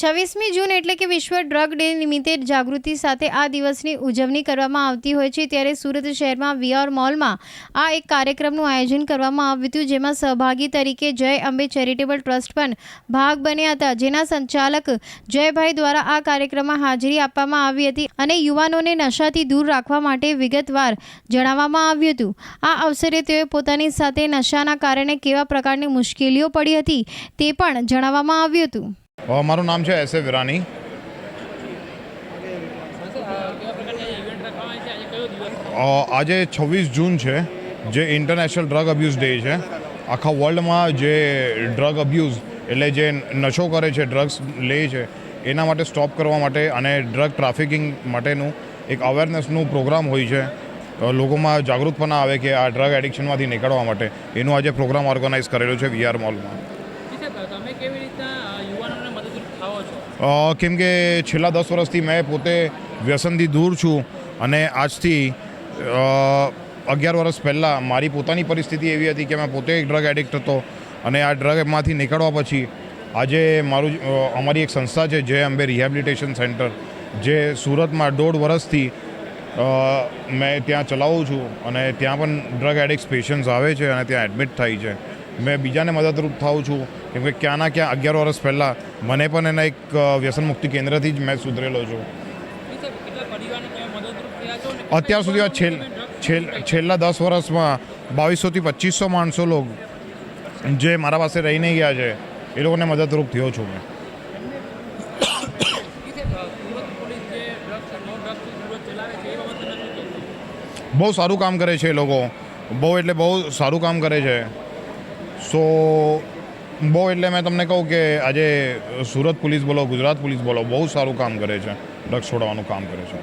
છવ્વીસમી જૂન એટલે કે વિશ્વ ડ્રગ ડે નિમિત્તે જાગૃતિ સાથે આ દિવસની ઉજવણી કરવામાં આવતી હોય છે. ત્યારે સુરત શહેરમાં વીઆર મોલમાં આ એક કાર્યક્રમનું આયોજન કરવામાં આવ્યું હતું, જેમાં સહભાગી તરીકે જય અંબે ચેરિટેબલ ટ્રસ્ટ પણ ભાગ બન્યા હતા. જેના સંચાલક જયભાઈ દ્વારા આ કાર્યક્રમમાં હાજરી આપવામાં આવી હતી અને યુવાનોને નશાથી દૂર રાખવા માટે વિગતવાર જણાવવામાં આવ્યું હતું. આ અવસરે તેઓએ પોતાની સાથે નશાના કારણે કેવા પ્રકારની મુશ્કેલીઓ પડી હતી તે પણ જણાવવામાં આવ્યું હતું. મારું નામ છે એસ એ વિરાની આજે છવ્વીસ જૂન છે, જે ઇન્ટરનેશનલ ડ્રગ અબ્યુઝ ડે છે. આખા વર્લ્ડમાં જે ડ્રગ અબ્યુઝ એટલે જે નશો કરે છે ડ્રગ્સ લે છે, એના માટે સ્ટોપ કરવા માટે અને ડ્રગ ટ્રાફિકિંગ માટેનું એક અવેરનેસનું પ્રોગ્રામ હોય છે. લોકોમાં લોકોમાં પણ આવે કે આ ડ્રગ એડિક્શનમાંથી નીકળવા માટે. એનું આજે પ્રોગ્રામ ઓર્ગેનાઇઝ કરેલો છે વીઆર મોલમાં કેવી રીતના યુવાનોને મદદરૂપ થાઓ છો? કેમ કે છેલ્લા દસ વર્ષથી મેં પોતે વ્યસનથી દૂર છું અને આજથી અગિયાર વર્ષ પહેલાં મારી પોતાની પરિસ્થિતિ એવી હતી કે મેં પોતે એક ડ્રગ એડિક્ટ હતો અને આ ડ્રગમાંથી નીકળવા પછી આજે મારું અમારી એક સંસ્થા છે જય અંબે રિહેબિલિટેશન સેન્ટર જે સુરતમાં દોઢ વર્ષથી મેં ત્યાં ચલાવું છું અને ત્યાં પણ ડ્રગ એડિક્ટ પેશન્ટ્સ આવે છે અને ત્યાં એડમિટ થાય છે. મેં બીજાને મદદરૂપ થાઉં છું. કેમ કે ક્યાંના ક્યાં અગિયાર વર્ષ પહેલાં મને પણ એના એક વ્યસન મુક્તિ કેન્દ્રથી જ મેં સુધરેલો છું. અત્યાર સુધી આ છેલ છેલ, છેલ્લા દસ વર્ષમાં બાવીસોથી પચીસો માણસો લોક જે મારા પાસે રહીને ગયા છે, એ લોકોને મદદરૂપ થયો છું મેં. બહુ સારું કામ કરે છે એ લોકો. બહુ એટલે બહુ સારું કામ કરે છે. સો બહુ એટલે મેં તમને કહું કે આજે સુરત પોલીસ બોલો ગુજરાત પોલીસ બોલો બહુ સારું કામ કરે છે, ડ્રગ્સ છોડવાનું કામ કરે છે.